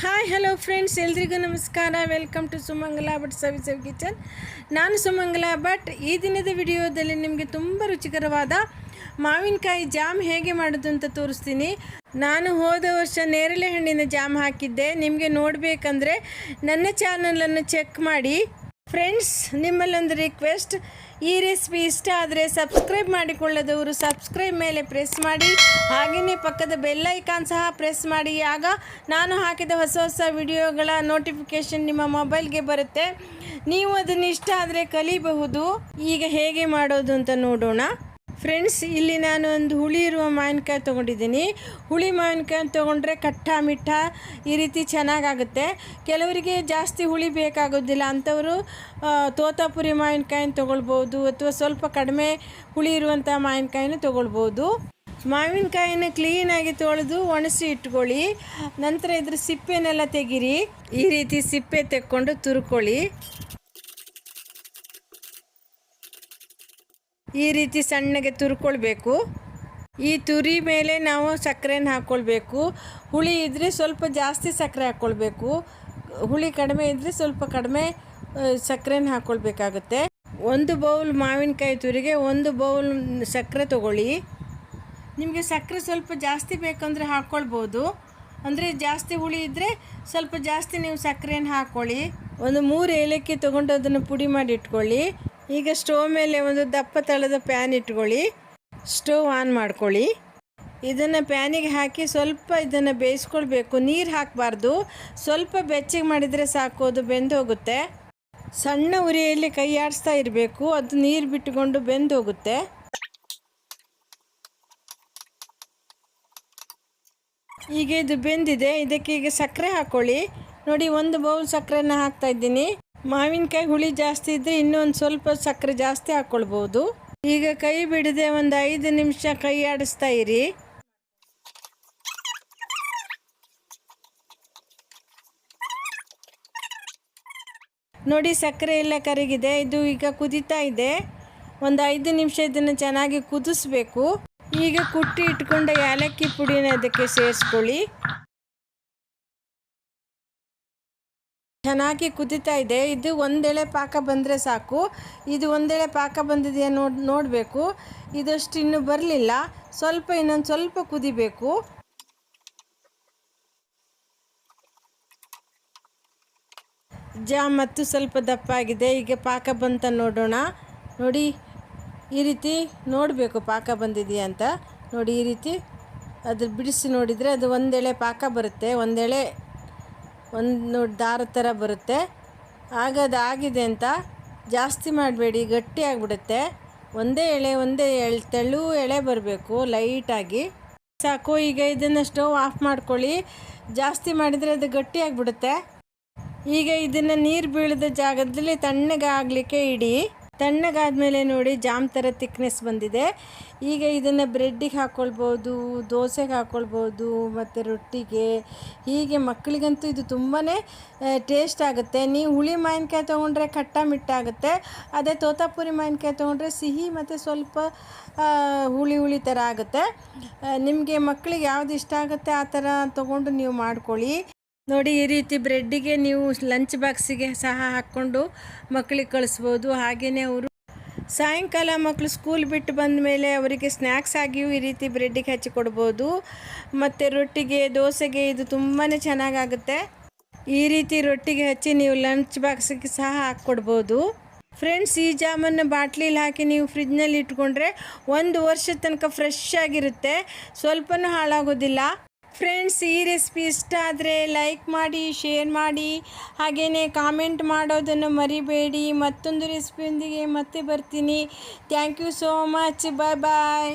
Hi hello friends ಎಲ್ರಿಗೂ ನಮಸ್ಕಾರ. Welcome to Sumangala Bhat Savisav kitchen ನಾನು ಸುಮಂಗಲ ಭಟ್. ಈ ದಿನದ ವಿಡಿಯೋದಲ್ಲಿ ನಿಮಗೆ ತುಂಬ ರುಚಿಕರವಾದ ಮಾವಿನಕಾಯಿ ಜಾಮ್ ಹೇಗೆ ಮಾಡೋದು ಅಂತ ತೋರಿಸ್ತೀನಿ. ನಾನು ಹೋದ ವರ್ಷ ನೇರಳೆ ಹಣ್ಣಿನ ಜಾಮ್ ಹಾಕಿದ್ದೆ. ನಿಮಗೆ ನೋಡಬೇಕಂದ್ರೆ ನನ್ನ ಚಾನಲನ್ನು ಚೆಕ್ ಮಾಡಿ. ಫ್ರೆಂಡ್ಸ್ ನಿಮ್ಮಲ್ಲೊಂದು ರಿಕ್ವೆಸ್ಟ್ ಈ ರೆಸಿಪಿ ಇಷ್ಟ ಆದರೆ ಸಬ್ಸ್ಕ್ರೈಬ್ ಮಾಡಿಕೊಳ್ಳದವರು ಸಬ್ಸ್ಕ್ರೈಬ್ ಮೇಲೆ ಪ್ರೆಸ್ ಮಾಡಿ. ಹಾಗೆಯೇ ಪಕ್ಕದ ಬೆಲ್ ಐಕಾನ್ ಸಹ ಪ್ರೆಸ್ ಮಾಡಿ. ಆಗ ನಾನು ಹಾಕಿದ ಹೊಸ ಹೊಸ ವಿಡಿಯೋಗಳ ನೋಟಿಫಿಕೇಷನ್ ನಿಮ್ಮ ಮೊಬೈಲ್ಗೆ ಬರುತ್ತೆ. ನೀವು ಅದನ್ನು ಇಷ್ಟ ಆದರೆ ಕಲಿಬಹುದು. ಈಗ ಹೇಗೆ ಮಾಡೋದು ಅಂತ ನೋಡೋಣ. ಫ್ರೆಂಡ್ಸ್ ಇಲ್ಲಿ ನಾನು ಒಂದು ಹುಳಿ ಇರುವ ಮಾವಿನಕಾಯಿ ತೊಗೊಂಡಿದ್ದೀನಿ. ಹುಳಿ ಮಾವಿನಕಾಯಿ ತೊಗೊಂಡ್ರೆ ಕಟ್ಟ, ಮಿಠ ಈ ರೀತಿ ಚೆನ್ನಾಗಾಗುತ್ತೆ. ಕೆಲವರಿಗೆ ಜಾಸ್ತಿ ಹುಳಿ ಬೇಕಾಗೋದಿಲ್ಲ. ಅಂಥವರು ತೋತಾಪುರಿ ಮಾವಿನಕಾಯಿನ ತೊಗೊಳ್ಬೋದು ಅಥವಾ ಸ್ವಲ್ಪ ಕಡಿಮೆ ಹುಳಿ ಇರುವಂಥ ಮಾವಿನಕಾಯಿನ ತೊಗೊಳ್ಬೋದು. ಮಾವಿನಕಾಯಿನ ಕ್ಲೀನಾಗಿ ತೊಳೆದು ಒಣಸಿ ಇಟ್ಕೊಳ್ಳಿ. ನಂತರ ಇದ್ರ ಸಿಪ್ಪೆನೆಲ್ಲ ತೆಗೀರಿ. ಈ ರೀತಿ ಸಿಪ್ಪೆ ತೆಕ್ಕೊಂಡು ತುರ್ಕೊಳ್ಳಿ. ಈ ರೀತಿ ಸಣ್ಣಗೆ ತುರ್ಕೊಳ್ಬೇಕು. ಈ ತುರಿ ಮೇಲೆ ನಾವು ಸಕ್ಕರೆನ ಹಾಕ್ಕೊಳ್ಬೇಕು ಹುಳಿ ಇದ್ದರೆ ಸ್ವಲ್ಪ ಜಾಸ್ತಿ ಸಕ್ಕರೆ ಹಾಕ್ಕೊಳ್ಬೇಕು ಹುಳಿ ಕಡಿಮೆ ಇದ್ದರೆ ಸ್ವಲ್ಪ ಕಡಿಮೆ ಸಕ್ಕರೆನ ಹಾಕ್ಕೊಳ್ಬೇಕಾಗುತ್ತೆ ಒಂದು ಬೌಲ್ ಮಾವಿನಕಾಯಿ ತುರಿಗೆ, ಒಂದು ಬೌಲ್ ಸಕ್ಕರೆ ತಗೊಳ್ಳಿ. ನಿಮಗೆ ಸಕ್ಕರೆ ಸ್ವಲ್ಪ ಜಾಸ್ತಿ ಬೇಕಂದರೆ ಹಾಕ್ಕೊಳ್ಬೋದು ಅಂದರೆ ಜಾಸ್ತಿ ಹುಳಿ ಇದ್ದರೆ ಸ್ವಲ್ಪ ಜಾಸ್ತಿ ನೀವು ಸಕ್ಕರೆನ ಹಾಕ್ಕೊಳ್ಳಿ ಒಂದು ಮೂರು ಏಲಕ್ಕಿ ತೊಗೊಂಡು ಅದನ್ನು ಪುಡಿ ಮಾಡಿ ಇಟ್ಕೊಳ್ಳಿ. ಈಗ ಸ್ಟೋವ್ ಮೇಲೆ ಒಂದು ದಪ್ಪ ತಳದ ಪ್ಯಾನ್ ಇಟ್ಕೊಳ್ಳಿ. ಸ್ಟೋವ್ ಆನ್ ಮಾಡ್ಕೊಳ್ಳಿ. ಇದನ್ನು ಪ್ಯಾನಿಗೆ ಹಾಕಿ ಸ್ವಲ್ಪ ಇದನ್ನು ಬೇಯಿಸ್ಕೊಳ್ಬೇಕು. ನೀರು ಹಾಕಬಾರ್ದು. ಸ್ವಲ್ಪ ಬೆಚ್ಚಗೆ ಮಾಡಿದರೆ ಸಾಕು, ಅದು ಬೆಂದು ಹೋಗುತ್ತೆ. ಸಣ್ಣ ಉರಿಯಲ್ಲಿ ಕೈ ಆಡಿಸ್ತಾ ಇರಬೇಕು. ಅದು ನೀರು ಬಿಟ್ಟುಕೊಂಡು ಬೆಂದು ಹೋಗುತ್ತೆ. ಈಗ ಇದು ಬೆಂದಿದೆ. ಇದಕ್ಕೆ ಈಗ ಸಕ್ಕರೆ ಹಾಕ್ಕೊಳ್ಳಿ ನೋಡಿ, ಒಂದು ಬೌಲ್ ಸಕ್ಕರೆನ ಹಾಕ್ತಾ ಇದ್ದೀನಿ. ಮಾವಿನಕಾಯಿ ಹುಳಿ ಜಾಸ್ತಿ ಇದ್ದರೆ ಇನ್ನೊಂದು ಸ್ವಲ್ಪ ಸಕ್ಕರೆ ಜಾಸ್ತಿ ಹಾಕ್ಕೊಳ್ಬೋದು ಈಗ ಕೈ ಬಿಡದೆ ಒಂದು ಐದು ನಿಮಿಷ ಕೈ ಆಡಿಸ್ತಾ ಇರಿ. ನೋಡಿ ಸಕ್ಕರೆ ಎಲ್ಲ ಕರಗಿದೆ, ಇದು ಈಗ ಕುದಿತಾ ಇದೆ. ಒಂದು ಐದು ನಿಮಿಷ ಇದನ್ನು ಚೆನ್ನಾಗಿ ಕುದಿಸ್ಬೇಕು. ಈಗ ಕುಟ್ಟಿ ಇಟ್ಕೊಂಡ ಏಲಕ್ಕಿ ಪುಡಿನ ಅದಕ್ಕೆ ಸೇರಿಸ್ಕೊಳ್ಳಿ. ಚೆನ್ನಾಗಿ ಕುದೀತಾ ಇದೆ. ಇದು ಒಂದೆಳೆ ಪಾಕ ಬಂದರೆ ಸಾಕು. ಇದು ಒಂದೆಳೆ ಪಾಕ ಬಂದಿದೆಯಾ ನೋಡಿ, ನೋಡಬೇಕು. ಇದಷ್ಟು ಇನ್ನೂ ಬರಲಿಲ್ಲ. ಸ್ವಲ್ಪ ಇನ್ನೊಂದು ಸ್ವಲ್ಪ ಕುದಿಬೇಕು. ಜಾಮ್ ಮತ್ತು ಸ್ವಲ್ಪ ದಪ್ಪ ಆಗಿದೆ. ಈಗ ಪಾಕ ಬಂತ ನೋಡೋಣ. ನೋಡಿ, ಈ ರೀತಿ ನೋಡಬೇಕು ಪಾಕ ಬಂದಿದೆಯಾ ಅಂತ. ನೋಡಿ, ಈ ರೀತಿ ಅದು ಬಿಡಿಸಿ ನೋಡಿದರೆ ಅದು ಒಂದೆಳೆ ಪಾಕ ಬರುತ್ತೆ. ಒಂದೆಳೆ ಒಂದು ದಾರ ಥರ ಬರುತ್ತೆ. ಆಗ ಆಗಿದೆ ಅಂತ ಜಾಸ್ತಿ ಮಾಡಬೇಡಿ, ಗಟ್ಟಿ ಆಗಿಬಿಡುತ್ತೆ. ಒಂದೇ ಎಳೆ ಒಂದೇ ಎಳೆ, ತೆಳು ಎಳೆ ಬರಬೇಕು ಲೈಟಾಗಿ ಸಾಕು, ಈಗ ಇದನ್ನು ಸ್ಟವ್ ಆಫ್ ಮಾಡ್ಕೊಳ್ಳಿ. ಜಾಸ್ತಿ ಮಾಡಿದರೆ ಅದು ಗಟ್ಟಿ ಆಗಿಬಿಡುತ್ತೆ. ಈಗ ಇದನ್ನು ನೀರು ಬೀಳದ ಜಾಗದಲ್ಲಿ ತಣ್ಣಗಾಗಲಿಕ್ಕೆ ಇಡಿ. ತಣ್ಣಗಾದ್ಮೇಲೆ ನೋಡಿ ಜಾಮ್ ಥರ ತಿಕ್ನೆಸ್ ಬಂದಿದೆ. ಈಗ ಇದನ್ನು ಬ್ರೆಡ್ಡಿಗೆ ಹಾಕ್ಕೊಳ್ಬೋದು ದೋಸೆಗೆ ಹಾಕ್ಕೊಳ್ಬೋದು ಮತ್ತು ರೊಟ್ಟಿಗೆ. ಹೀಗೆ ಮಕ್ಕಳಿಗಂತೂ ಇದು ತುಂಬಾ ಟೇಸ್ಟ್ ಆಗುತ್ತೆ. ನೀವು ಹುಳಿ ಮಾವಿನಕಾಯಿ ತೊಗೊಂಡ್ರೆ ಖಟ್ಟ ಮಿಟ್ಟಾಗುತ್ತೆ ಅದೇ ತೋತಾಪುರಿ ಮಾವಿನಕಾಯಿ ತೊಗೊಂಡ್ರೆ ಸಿಹಿ ಮತ್ತು ಸ್ವಲ್ಪ ಹುಳಿ ಹುಳಿ ಥರ ಆಗುತ್ತೆ. ನಿಮಗೆ ಮಕ್ಕಳಿಗೆ ಯಾವ್ದು ಇಷ್ಟ ಆಗುತ್ತೆ ಆ ಥರ ತೊಗೊಂಡು ನೀವು ಮಾಡ್ಕೊಳ್ಳಿ. ನೋಡಿ, ಈ ರೀತಿ ಬ್ರೆಡ್ಡಿಗೆ ನೀವು ಲಂಚ್ ಬಾಕ್ಸಿಗೆ ಸಹ ಹಾಕ್ಕೊಂಡು ಮಕ್ಕಳಿಗೆ ಕಳಿಸ್ಬೋದು. ಹಾಗೆಯೇ ಅವರು ಸಾಯಂಕಾಲ ಮಕ್ಕಳು ಸ್ಕೂಲ್ ಬಿಟ್ಟು ಬಂದ ಮೇಲೆ ಅವರಿಗೆ ಸ್ನ್ಯಾಕ್ಸ್ ಆಗಿಯೂ ಈ ರೀತಿ ಬ್ರೆಡ್ಡಿಗೆ ಹಚ್ಚಿ ಕೊಡ್ಬೋದು. ಮತ್ತು ರೊಟ್ಟಿಗೆ, ದೋಸೆಗೆ ಇದು ತುಂಬಾ ಚೆನ್ನಾಗಾಗುತ್ತೆ. ಈ ರೀತಿ ರೊಟ್ಟಿಗೆ ಹಚ್ಚಿ ನೀವು ಲಂಚ್ ಬಾಕ್ಸಿಗೆ ಸಹ ಹಾಕ್ಕೊಡ್ಬೋದು. ಫ್ರೆಂಡ್ಸ್, ಈ ಜಾಮನ್ನು ಬಾಟ್ಲಿಲಿ ಹಾಕಿ ನೀವು ಫ್ರಿಜ್ನಲ್ಲಿ ಇಟ್ಕೊಂಡ್ರೆ ಒಂದು ವರ್ಷದ ತನಕ ಫ್ರೆಶ್ ಆಗಿರುತ್ತೆ. ಸ್ವಲ್ಪನೂ ಹಾಳಾಗೋದಿಲ್ಲ. ಫ್ರೆಂಡ್ಸ್, ಈ ರೆಸಿಪಿ ಇಷ್ಟ ಆದರೆ ಲೈಕ್ ಮಾಡಿ, ಶೇರ್ ಮಾಡಿ. ಹಾಗೇ ಕಾಮೆಂಟ್ ಮಾಡೋದನ್ನು ಮರಿಬೇಡಿ. ಮತ್ತೊಂದು ರೆಸಿಪಿಯೊಂದಿಗೆ ಮತ್ತೆ ಬರ್ತೀನಿ. Thank you so much. Bye bye.